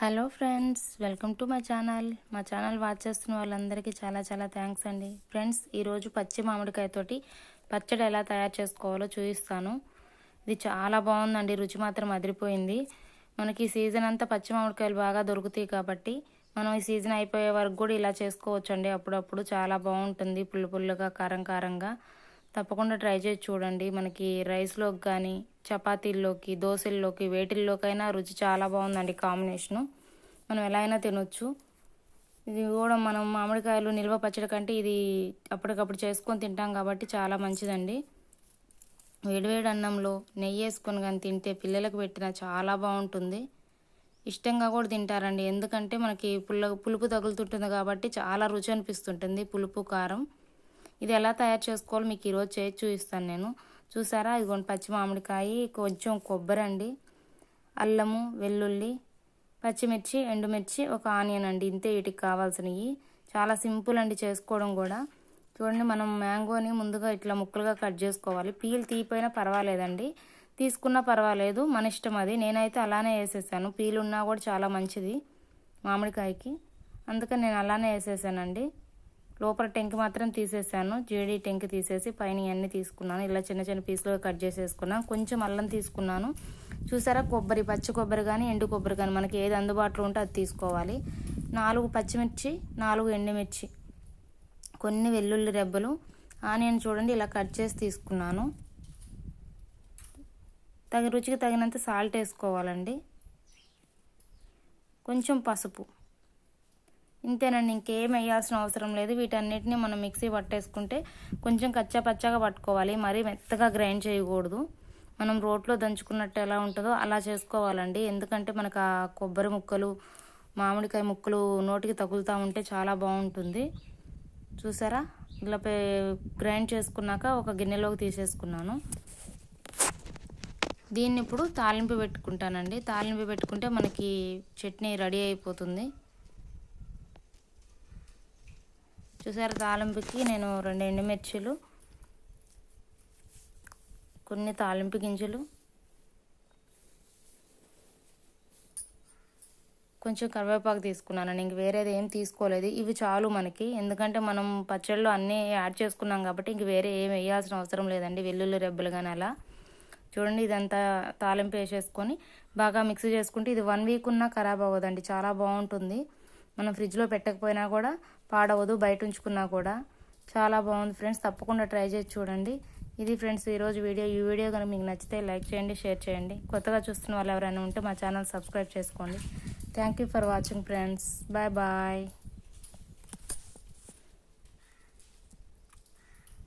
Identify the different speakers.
Speaker 1: Hello friends welcome to my channel. మా channel watch చేస్తున్న వాళ్ళందరికీ చాలా చాలా థ్యాంక్స్ అండి. ఫ్రెండ్స్ ఈరోజు పచ్చి మామిడికాయతోటి పచ్చడి ఎలా తయారు చేసుకోవాలో చూపిస్తాను. ఇది చాలా బాగుందండి రుచి మాత్రం అదిరిపోయింది. మనకి ఈ సీజన్ అంతా పచ్చి మామిడికాయలు బాగా దొరుకుతాయి కాబట్టి మనం ఈ సీజన్ అయిపోయే వరకు కూడా ఇలా చేసుకోవచ్చు అండి అప్పుడప్పుడు చాలా బాగుంటుంది పుల్లు పుల్లుగా కారం కారంగా. తప్పకుండా ట్రై చేసి చూడండి. మనకి రైస్లోకి కానీ చపాతీల్లోకి దోశల్లోకి వేటిల్లోకైనా రుచి చాలా బాగుందండి కాంబినేషను. మనం ఎలా అయినా తినొచ్చు. ఇది కూడా మనం మామిడికాయలు నిల్వ పచ్చడి కంటే ఇది అప్పటికప్పుడు చేసుకొని తింటాం కాబట్టి చాలా మంచిదండి. వేడివేడి అన్నంలో నెయ్యి వేసుకొని కానీ తింటే పిల్లలకు పెట్టిన చాలా బాగుంటుంది. ఇష్టంగా కూడా తింటారండి. ఎందుకంటే మనకి పుల్ల పులుపు తగులుతుంటుంది కాబట్టి చాలా రుచి అనిపిస్తుంటుంది పులుపు కారం. ఇది ఎలా తయారు చేసుకోవాలో మీకు ఈరోజు చేసి చూపిస్తాను నేను. చూసారా? ఇదిగోండి పచ్చి మామిడికాయ కొంచెం కొబ్బరి అండి అల్లము వెల్లుల్లి పచ్చిమిర్చి ఎండుమిర్చి ఒక ఆనియన్ అండి. ఇంతే వీటికి కావాల్సినవి. చాలా సింపుల్ అండి చేసుకోవడం కూడా. చూడండి మనం మ్యాంగోని ముందుగా ఇట్లా ముక్కలుగా కట్ చేసుకోవాలి. పీల్ తీపోయినా పర్వాలేదండి. తీసుకున్నా పర్వాలేదు. మన ఇష్టం అది. నేనైతే అలానే వేసేసాను. పీలు ఉన్నా కూడా చాలా మంచిది మామిడికాయకి. అందుకని నేను అలానే వేసేసానండి. లోపల టెంక్ మాత్రం తీసేసాను. జేడి టెంక్ తీసేసి పైన ఇవన్నీ తీసుకున్నాను. ఇలా చిన్న చిన్న పీసులుగా కట్ చేసేసుకున్నాను. కొంచెం అల్లం తీసుకున్నాను. చూసారా? కొబ్బరి పచ్చి కొబ్బరి కానీ ఎండు కొబ్బరి కానీ మనకి ఏది అందుబాటులో ఉంటే అది తీసుకోవాలి. నాలుగు పచ్చిమిర్చి నాలుగు ఎండుమిర్చి కొన్ని వెల్లుల్లి రెబ్బలు ఆనియన్ చూడండి ఇలా కట్ చేసి తీసుకున్నాను. తగిన రుచికి తగినంత సాల్ట్ వేసుకోవాలండి. కొంచెం పసుపు. ఇంతేనండి ఇంకేం వేయాల్సిన అవసరం లేదు. వీటన్నిటిని మనం మిక్సీ పట్టేసుకుంటే కొంచెం కచ్చా పచ్చగా పట్టుకోవాలి. మరీ మెత్తగా గ్రైండ్ చేయకూడదు. మనం రోట్లో దంచుకున్నట్టు ఎలా ఉంటుందో అలా చేసుకోవాలండి. ఎందుకంటే మనకు ఆ కొబ్బరి ముక్కలు మామిడికాయ ముక్కలు నోటికి తగులుతూ ఉంటే చాలా బాగుంటుంది. చూసారా? ఇలా గ్రైండ్ చేసుకున్నాక ఒక గిన్నెలోకి తీసేసుకున్నాను. దీన్ని ఇప్పుడు తాలింపు పెట్టుకుంటానండి. తాలింపు పెట్టుకుంటే మనకి చట్నీ రెడీ అయిపోతుంది. చూసారు తాలింపుకి నేను రెండు ఎండుమిర్చిలు కొన్ని తాలింపు గింజలు కొంచెం కరివేపాకు తీసుకున్నాను. ఇంక వేరేది ఏం తీసుకోలేదు. ఇవి చాలు మనకి. ఎందుకంటే మనం పచ్చళ్ళు అన్నీ యాడ్ చేసుకున్నాం కాబట్టి ఇంక వేరే ఏం వేయాల్సిన అవసరం లేదండి. వెల్లుల్లి రెబ్బలు కానీ అలా. చూడండి ఇదంతా తాలింపు వేసేసుకొని బాగా మిక్స్ చేసుకుంటే ఇది వన్ వీక్ ఉన్నా ఖరాబ్ అవ్వదండి. చాలా బాగుంటుంది. మనం ఫ్రిడ్జ్లో పెట్టకపోయినా కూడా పాడవదు బయట ఉంచుకున్నా కూడా. చాలా బాగుంది ఫ్రెండ్స్. తప్పకుండా ట్రై చేసి చూడండి. ఇది ఫ్రెండ్స్ ఈరోజు వీడియో. ఈ వీడియో కనుక మీకు నచ్చితే లైక్ చేయండి షేర్ చేయండి. కొత్తగా చూస్తున్న వాళ్ళు ఎవరైనా ఉంటే మా ఛానల్ సబ్స్క్రైబ్ చేసుకోండి. Thank you for watching friends. Bye bye.